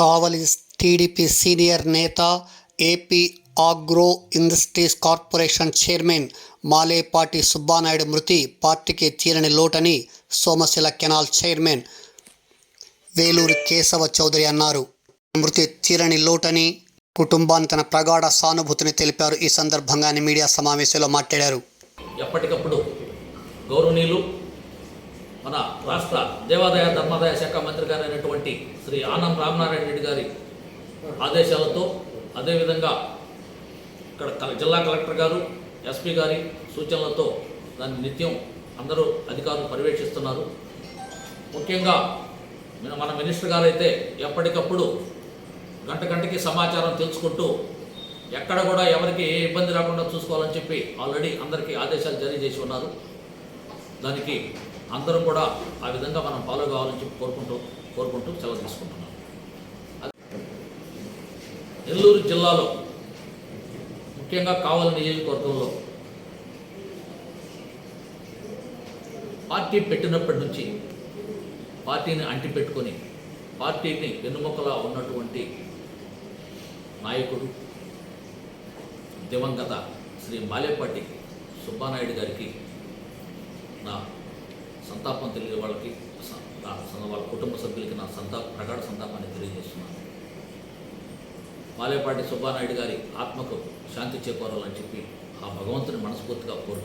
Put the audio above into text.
కావలి TDP senior నేత AP agro industries corporation chairman Malepati Subbanaidu మృతి పార్టీకి తీరని లోటని సోమశిల కెనాల్ చైర్మన్ వేలూరు కేశవ చౌదరి అన్నారు. మృతి తీరని లోటని కుటుంబాన్ని తన ప్రగాఢ సానుభూతిని తెలిపారు. ఈ సందర్భంగా మీడియా సమావేశంలో మాట్లాడారు. ఎప్పటికప్పుడు గౌరవనీయులు మన రాష్ట్ర దేవాదాయ ధర్మాదాయ శాఖ మంత్రి గారైనటువంటి శ్రీ ఆనం రామనారాయణ రెడ్డి గారి ఆదేశాలతో అదేవిధంగా ఇక్కడ కల- జిల్లా కలెక్టర్ గారు ఎస్పీ గారి సూచనలతో దాన్ని నిత్యం అందరూ అధికారులు పర్యవేక్షిస్తున్నారు. ముఖ్యంగా మన- మన మినిస్టర్ గారు అయితే ఎప్పటికప్పుడు గంట గంటకి సమాచారం తెలుసుకుంటూ ఎక్కడ కూడా ఎవరికి ఏ ఇబ్బంది రాకుండా చూసుకోవాలని చెప్పి ఆల్రెడీ అందరికీ ఆదేశాలు జారీ చేసి ఉన్నారు. దానికి అందరూ కూడా ఆ విధంగా మనం ఫాలో కావాలని చెప్పి కోరుకుంటూ కోరుకుంటూ సెలవు తీసుకుంటున్నాం. నెల్లూరు జిల్లాలో ముఖ్యంగా కావలి నియోజకవర్గంలో పార్టీ పెట్టినప్పటి నుంచి పార్టీని అంటిపెట్టుకొని పార్టీని వెన్నుమొక్కలా ఉన్నటువంటి నాయకుడు దివంగత శ్రీ మాలేపాటి సుబ్బానాయుడు గారికి నా సంతాపం తెలియ వాళ్ళకి వాళ్ళ కుటుంబ సభ్యులకి నా సంతాప ప్రగాఢ సంతాపాన్ని తెలియజేస్తున్నాను. మాలేపాటి సుబ్బానాయుడు గారి ఆత్మకు శాంతి చేకూరాలని చెప్పి ఆ భగవంతుని మనస్ఫూర్తిగా కోరు